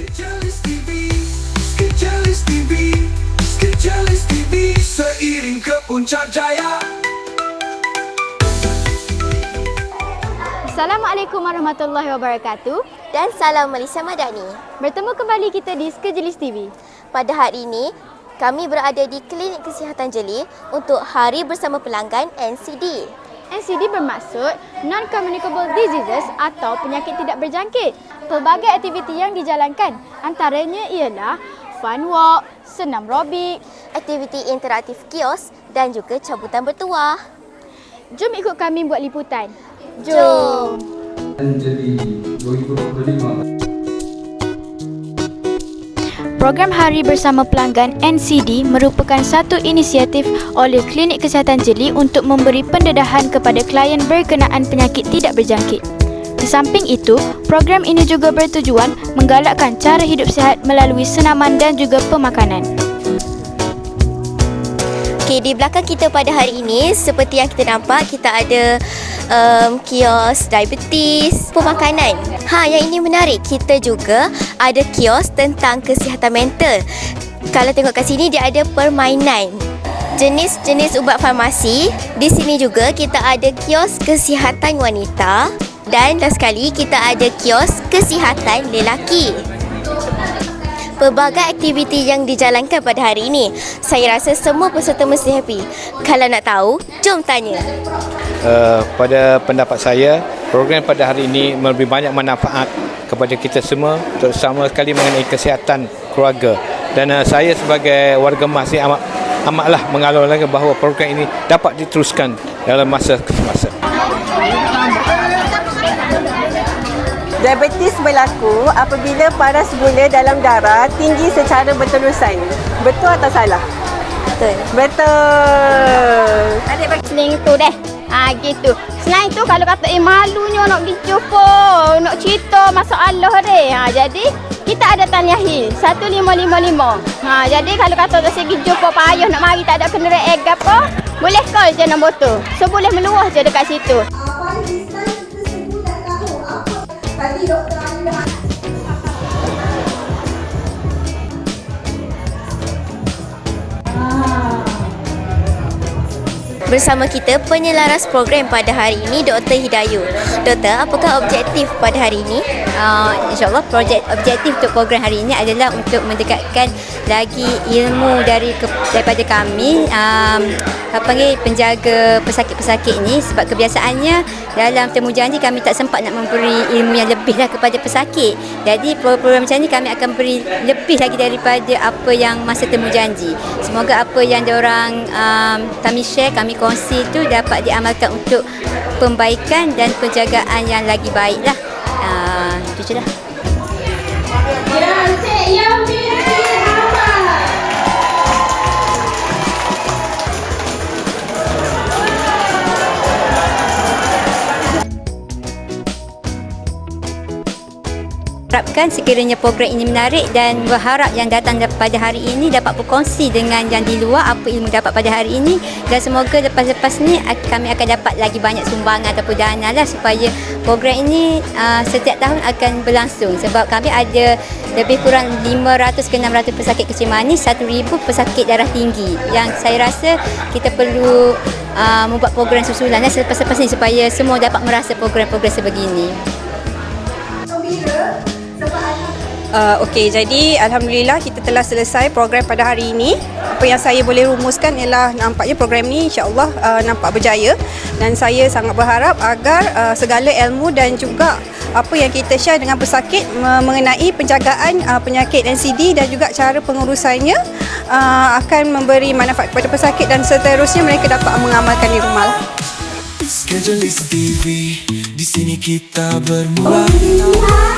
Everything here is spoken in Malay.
Skejalis TV, Skejalis TV, Skejalis TV, seiring ke puncak jaya. Assalamualaikum warahmatullahi wabarakatuh. dan salam Malaysia Madani. Bertemu kembali kita di Skejelis TV. Pada hari ini, kami berada di Klinik Kesihatan Jeli untuk Hari Bersama Pelanggan NCD. NCD bermaksud Non-Communicable Diseases atau penyakit tidak berjangkit. Pelbagai aktiviti yang dijalankan antaranya ialah fun walk, senam robik. Aktiviti interaktif kios dan juga cabutan bertuah. Jom ikut kami buat liputan. Jom. jadi Program Hari Bersama Pelanggan NCD merupakan satu inisiatif oleh Klinik Kesihatan Jeli untuk memberi pendedahan kepada klien berkenaan penyakit tidak berjangkit. Di samping itu, program ini juga bertujuan menggalakkan cara hidup sihat melalui senaman dan juga pemakanan. Okey, di belakang kita pada hari ini seperti yang kita nampak kita ada um, kios diabetes, pemakanan. Ha, yang ini menarik. Kita juga ada kios tentang kesihatan mental. Kalau tengok kat sini dia ada permainan. Jenis-jenis ubat farmasi. Di sini juga kita ada kios kesihatan wanita dan last sekali kita ada kios kesihatan lelaki pelbagai aktiviti yang dijalankan pada hari ini. Saya rasa semua peserta mesti happy. Kalau nak tahu, jom tanya. Uh, pada pendapat saya, program pada hari ini lebih banyak manfaat kepada kita semua, terutama sekali mengenai kesihatan keluarga. Dan uh, saya sebagai warga masih amat amatlah mengalur lagi bahawa program ini dapat diteruskan dalam masa ke semasa. Diabetes berlaku apabila paras gula dalam darah tinggi secara berterusan. Betul atau salah? Betul. Betul. Selain itu deh. Ha gitu. Selain itu kalau kata eh malunya nak jumpa, nak cerita masalah deh. Ha jadi kita ada taniahi 1555. Ha jadi kalau kata tak segi jumpa payah nak mari tak ada kena reg apa, boleh call je nombor tu. So boleh meluah je dekat situ. apa lisan kita semua dah tahu apa tadi doktor Bersama kita penyelaras program pada hari ini Dr. Hidayu. Doktor, apakah objektif pada hari ini? Uh, InsyaAllah projek objektif untuk program hari ini adalah untuk mendekatkan lagi ilmu dari daripada kami um, apa panggil penjaga pesakit-pesakit ini sebab kebiasaannya dalam temu janji kami tak sempat nak memberi ilmu yang lebih lah kepada pesakit. Jadi program macam ni kami akan beri lebih lagi daripada apa yang masa temu janji. Semoga apa yang diorang um, kami share, kami kongsi itu dapat diamalkan untuk pembaikan dan penjagaan yang lagi baik lah. Uh, itu je lah. Harapkan sekiranya program ini menarik dan berharap yang datang pada hari ini dapat berkongsi dengan yang di luar apa ilmu dapat pada hari ini. Dan semoga lepas-lepas ni kami akan dapat lagi banyak sumbangan ataupun dana lah supaya program ini uh, setiap tahun akan berlangsung. Sebab kami ada lebih kurang 500 ke 600 pesakit kecil manis 1000 pesakit darah tinggi. Yang saya rasa kita perlu uh, membuat program susulan lah selepas-lepas ni supaya semua dapat merasa program-program sebegini. Uh, Okey, jadi Alhamdulillah kita telah selesai program pada hari ini. Apa yang saya boleh rumuskan ialah nampaknya program ni insyaAllah uh, nampak berjaya dan saya sangat berharap agar uh, segala ilmu dan juga apa yang kita share dengan pesakit me- mengenai penjagaan uh, penyakit NCD dan juga cara pengurusannya uh, akan memberi manfaat kepada pesakit dan seterusnya mereka dapat mengamalkan di rumah. Skejalis TV, di sini kita bermula. Memulai